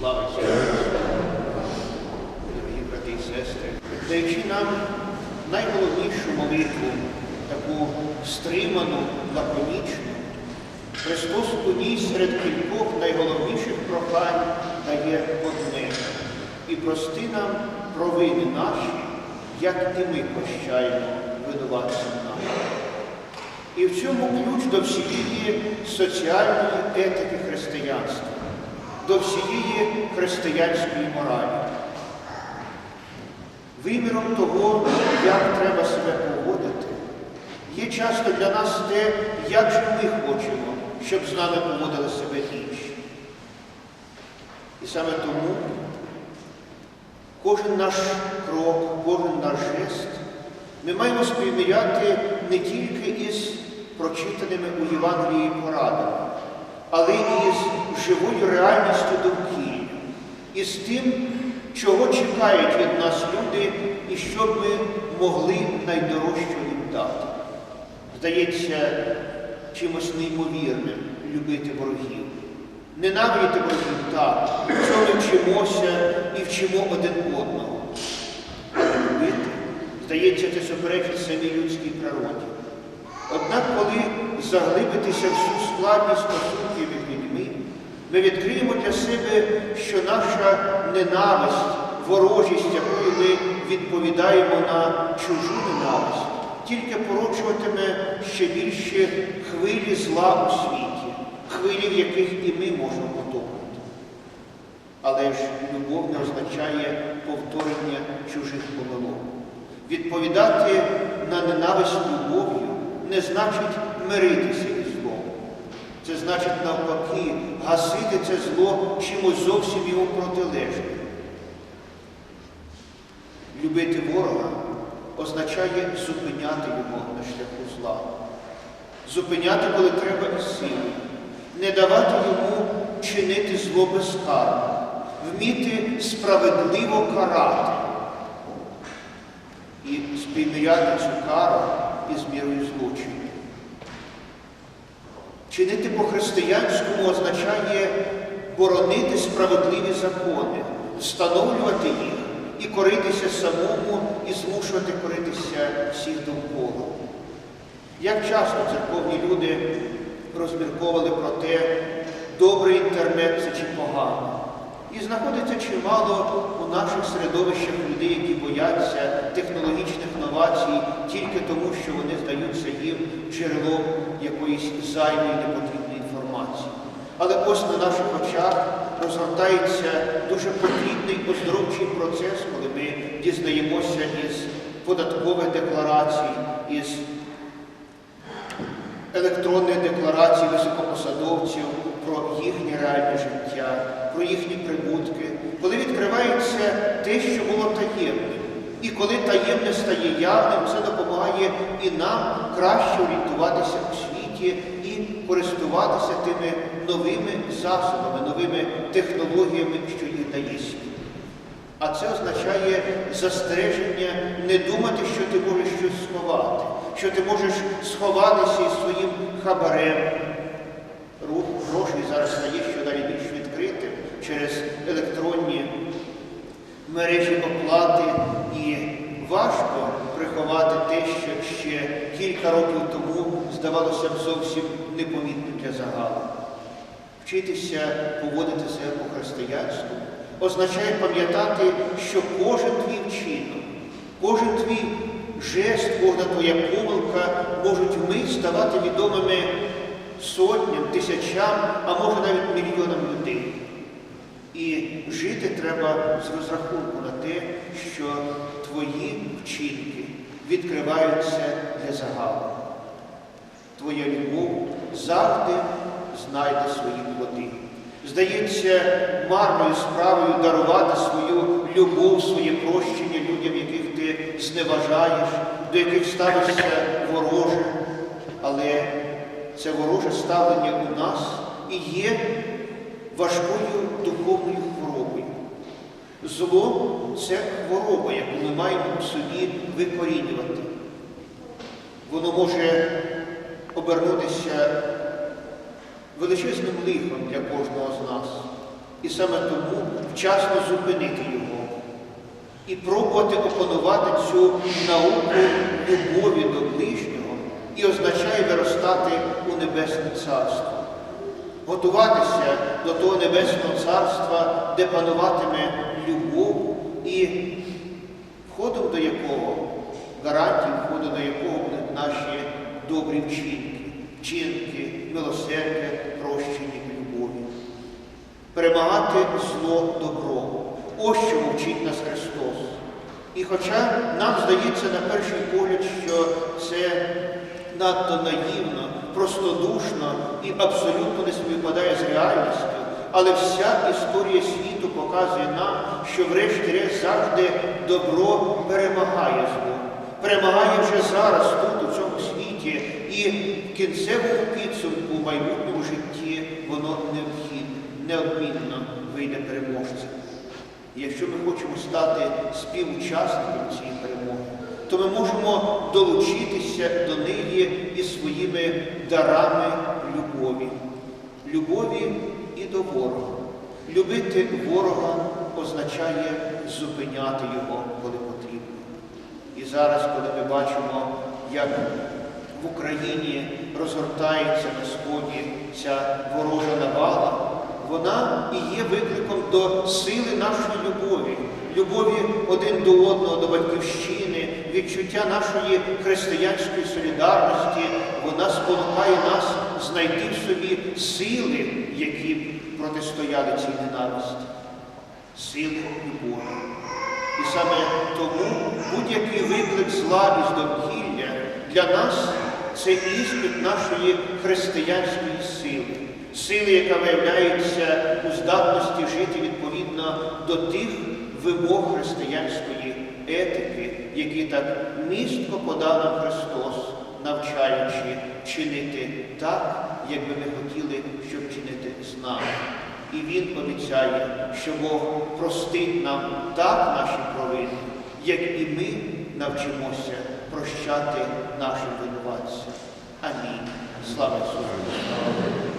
Слава Ісусу! Дорогі брати і сестри, даючи нам найголовнішу молитву, таку стриману, лаконічну, Христос у ній серед кількох найголовніших прохань дає одне і прости нам провини наші, як і ми прощаємо винуватцям нашим. І в цьому ключ до всієї соціальної етики християнства, до всієї християнської моралі. Виміром того, як треба себе поводити, є часто для нас те, як же ми хочемо, щоб з нами поводили себе інші. І саме тому кожен наш крок, кожен наш жест ми маємо сприймати не тільки із прочитаними у Євангелії порадами, але і з живою реальністю довкілля, і з тим, чого чекають від нас люди, і що ми могли найдорожчого їм дати. Здається, чимось неймовірним любити ворогів. Ненавидіти ворогів так, цього ми вчимося і вчимо один одного. Любити, здається, це суперечить самій людській природі. Однак, коли заглибитися всю складність стосунків між людьми, ми відкриємо для себе, що наша ненависть, ворожість, якою ми відповідаємо на чужу ненависть, тільки породжуватиме ще більше хвилі зла у світі, хвилі, в яких і ми можемо потопити. Але ж любов не означає повторення чужих помилок. Відповідати на ненависть любов'ю не значить миритися із злом. Це значить навпаки гасити це зло чимось зовсім йому протилежним. Любити ворога означає зупиняти його на шляху зла. Зупиняти, коли треба із силою. Не давати йому чинити зло безкарно, вміти справедливо карати і сприймати цю кару із мірою злочину. Чинити по-християнському означає боронити справедливі закони, встановлювати їх і коритися самому, і змушувати коритися всіх довкола. Як часто церковні люди розмірковували про те, добрий інтернет це чи погано. І знаходиться чимало у наших середовищах людей, які бояться технологічних новацій тільки тому, що вони здаються їм джерелом якоїсь зайвої непотрібної інформації. Але ось на наших очах розгортається дуже потрібний оздоровчий процес, коли ми дізнаємося із податкових декларацій, із електронних декларацій високопосадовців про їхнє реальне життя, про їхні прибутки, коли відкривається те, що було таємним. І коли таємне стає явним, це допомагає і нам краще орієнтуватися у світі і користуватися тими новими засобами, новими технологіями, що їх дає світ. А це означає застереження не думати, що ти можеш щось сховати, що ти можеш сховатися із своїм хабарем. Грошей зараз стає щодалі більш відкритим через електронні мережі оплати і важко приховати те, що ще кілька років тому здавалося б зовсім непомітним для загалу. Вчитися поводити себе по-християнську означає пам'ятати, що кожен твій вчинок, кожен твій жест, кожна твоя помилка можуть вмить ставати відомими сотням, тисячам, а може навіть мільйонам людей. І жити треба з розрахунку на те, що твої вчинки відкриваються для загалу. Твоя любов завжди знайде свої плоди. Здається, марною справою дарувати свою любов, своє прощення людям, яких ти зневажаєш, до яких ставишся вороже. Але це вороже ставлення у нас і є важкою духовною хворобою. Зло це хвороба, яку ми маємо у собі викорінювати. Воно може обернутися величезним лихом для кожного з нас. І саме тому вчасно зупинити його і пробувати опанувати цю науку любові до ближнього і означає виростати у Небесне Царство. Готуватися до того Небесного Царства, де пануватиме любов і входом до якого, гарантії входу до якого будуть наші добрі вчинки, вчинки, милосердя, прощення любові. Перемагати зло добро. Ось що вчить нас Христос. І хоча нам здається на перший погляд, що це надто наївно, простодушно і абсолютно не співпадає з реальністю, але вся історія світу показує нам, що врешті-решт завжди добро перемагає зло. Перемагає вже зараз тут, у цьому світі, і в кінцевому підсумку, в майбутньому житті, воно необхідне, неодмінно вийде переможцем. Якщо ми хочемо стати співучасниками цієї перемоги, то ми можемо долучитися до неї і своїми дарами любові. Любові і до ворога. Любити ворога означає зупиняти його, коли потрібно. І зараз, коли ми бачимо, як в Україні розгортається на сході ця ворожа навала, вона і є викликом до сили нашої любові, любові один до одного, до батьківщини, відчуття нашої християнської солідарності, вона спонукає нас знайти в собі сили, які протистояли цій ненависті, сили любові. І саме тому будь-який виклик зла і здовкілля для нас це іспит нашої християнської сили, сили, яка виявляється у здатності жити відповідно до тих вимог християнської етики, які так містко подав нам Христос, навчаючи чинити так, як би ми хотіли, щоб чинити з нами. І Він обіцяє, що Бог простить нам так наші провини, як і ми навчимося прощати нашим винуватцям. Амінь. Слава Ісусу!